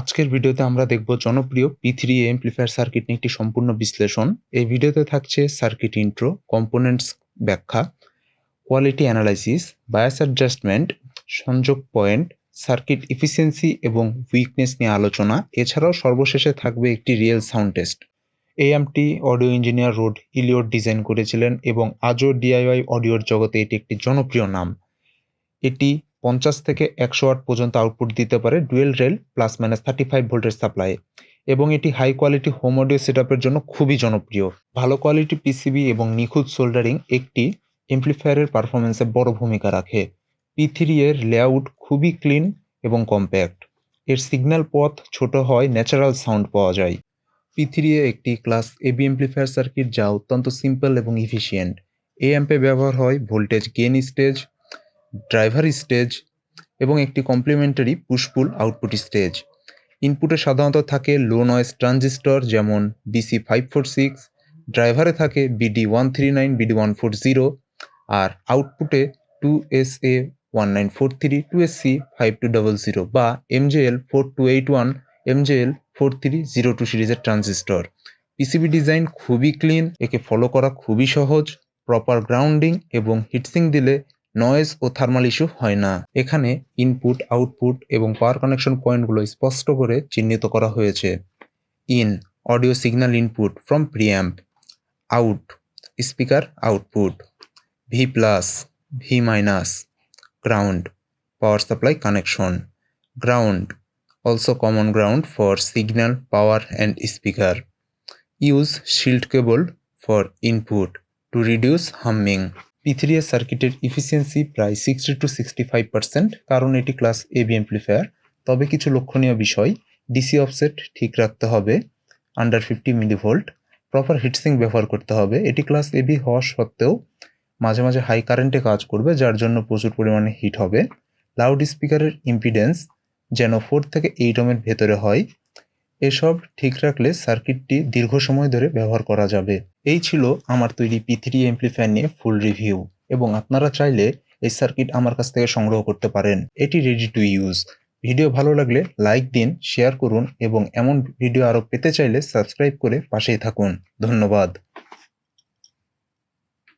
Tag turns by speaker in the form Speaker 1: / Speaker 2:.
Speaker 1: আজকের ভিডিওতে আমরা দেখব জনপ্রিয় পি থ্রি এমপ্লিফায়ার সার্কিট নিয়ে একটি সম্পূর্ণ বিশ্লেষণ। এই ভিডিওতে থাকছে সার্কিট ইন্ট্রো কম্পোনেন্টস ব্যাখ্যা কোয়ালিটি অ্যানালাইসিস বায়াস অ্যাডজাস্টমেন্ট সংযোগ পয়েন্ট সার্কিট ইফিসিয়েন্সি এবং উইকনেস নিয়ে আলোচনা। এছাড়াও সর্বশেষে থাকবে একটি রিয়েল সাউন্ড টেস্ট এই অ্যাম্পটি audio engineer Rod Elliott design করেছিলেন এবং আজও ডিআইওয়াই অডিওর জগতে এটি একটি জনপ্রিয় নাম। এটি পঞ্চাশ থেকে একশো ওয়াট পর্যন্ত আউটপুট দিতে পারে dual rail plus minus thirty five ভোল্টের সাপ্লাই এবং এটি হাই কোয়ালিটি হোম অডিও সেটআপের জন্য খুবই জনপ্রিয়। ভালো কোয়ালিটি পিসিবি এবং নিখুঁত সোল্ডারিং একটি এমপ্লিফায়ারের পারফরমেন্সে বড় ভূমিকা রাখে। পি থ্রি এর লেআউট খুবই ক্লিন এবং কম্প্যাক্ট এর সিগন্যাল পথ ছোট হয় ন্যাচারাল সাউন্ড পাওয়া যায়। পি থ্রি এ একটি ক্লাস এবি এমপ্লিফায়ার সার্কিট যা অত্যন্ত সিম্পল এবং ইফিসিয়েন্ট এই অ্যাম্পে ব্যবহার হয় voltage gain stage driver stage এবং একটি complementary push pull output stage. ইনপুটে সাধারণত থাকে লো নয়েজ ট্রানজিস্টর যেমন বিসি ফাইভ ফোর সিক্স, ড্রাইভারে থাকে BD one three nine BD one four zero আর আউটপুটে two S A one nine four three, two S C five two double zero বা MJL four two eight one MJL four three zero two সিরিজের transistor. PCB design খুবই clean, একে follow করা খুবই সহজ, proper grounding এবং heatsink দিলে noise ও থার্মাল ইস্যু হয় না। এখানে ইনপুট আউটপুট এবং পাওয়ার কানেকশন পয়েন্টগুলো স্পষ্ট করে চিহ্নিত করা হয়েছে। In audio signal input from preamp out speaker output V plus V minus ground power supply connection ground also common ground for signal, power and speaker. use shield cable for input to reduce humming. P3 এর সার্কিটের efficiency প্রায় sixty two sixty five percent কারণ এটি class AB amplifier তবে কিছু লক্ষণীয় বিষয় DC offset ঠিক রাখতে হবে under fifty millivolt proper heatsink ব্যবহার করতে হবে। এটি ক্লাস এবি হওয়া সত্ত্বেও মাঝে মাঝে হাই কারেন্টে কাজ করবে, যার জন্য প্রচুর পরিমাণে হিট হবে। লাউড স্পিকারের ইম্পিডেন্স যেন ফোর থেকে এইট ওমের ভেতরে হয়। এসব ঠিক রাখলে সার্কিটটি দীর্ঘ সময় ধরে ব্যবহার করা যাবে। এই ছিল আমার তৈরি পি থ্রি এমপ্লিফায়ার নিয়ে ফুল রিভিউ এবং আপনারা চাইলে এই সার্কিট আমার কাছ থেকে সংগ্রহ করতে পারেন। এটি রেডি টু ইউজ ভিডিও ভালো লাগলে লাইক দিন শেয়ার করুন এবং এমন ভিডিও আরও পেতে চাইলে সাবস্ক্রাইব করে পাশেই থাকুন। ধন্যবাদ।